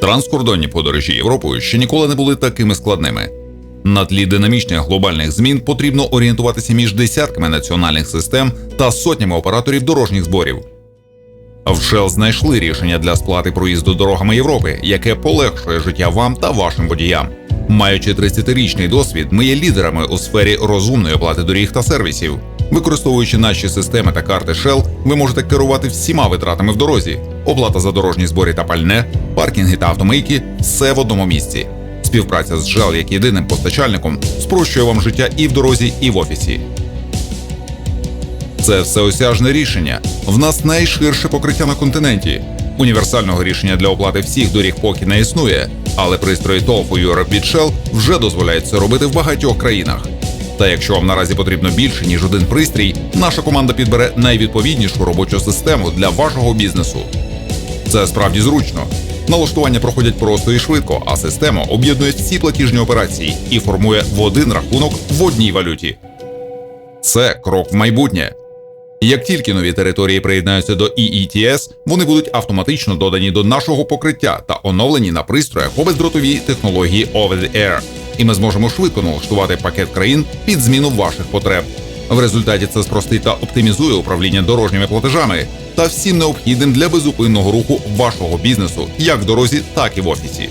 Транскордонні подорожі Європою ще ніколи не були такими складними. На тлі динамічних глобальних змін потрібно орієнтуватися між десятками національних систем та сотнями операторів дорожніх зборів. В Shell знайшли рішення для сплати проїзду дорогами Європи, яке полегшує життя вам та вашим водіям. Маючи 30-річний досвід, ми є лідерами у сфері розумної оплати доріг та сервісів. Використовуючи наші системи та карти Shell, ви можете керувати всіма витратами в дорозі: оплата за дорожні збори та пальне, паркінги та автомийки все в одному місці. Співпраця з Shell як єдиним постачальником спрощує вам життя і в дорозі, і в офісі. Це всеосяжне рішення. В нас найширше покриття на континенті. Універсального рішення для оплати всіх доріг поки не існує, але пристрої for Europe від Shell вже дозволяють це робити в багатьох країнах. Та якщо вам наразі потрібно більше ніж один пристрій, наша команда підбере найвідповіднішу робочу систему для вашого бізнесу. Це справді зручно. Налаштування проходять просто і швидко, а система об'єднує всі платіжні операції і формує в один рахунок в одній валюті. Це крок в майбутнє. Як тільки нові території приєднаються до EETS, вони будуть автоматично додані до нашого покриття та оновлені на пристроях по бездротовій технології Over the Air. І ми зможемо швидко налаштувати пакет країн під зміну ваших потреб. В результаті це спростить та оптимізує управління дорожніми платежами та всім необхідним для безупинного руху вашого бізнесу як в дорозі, так і в офісі.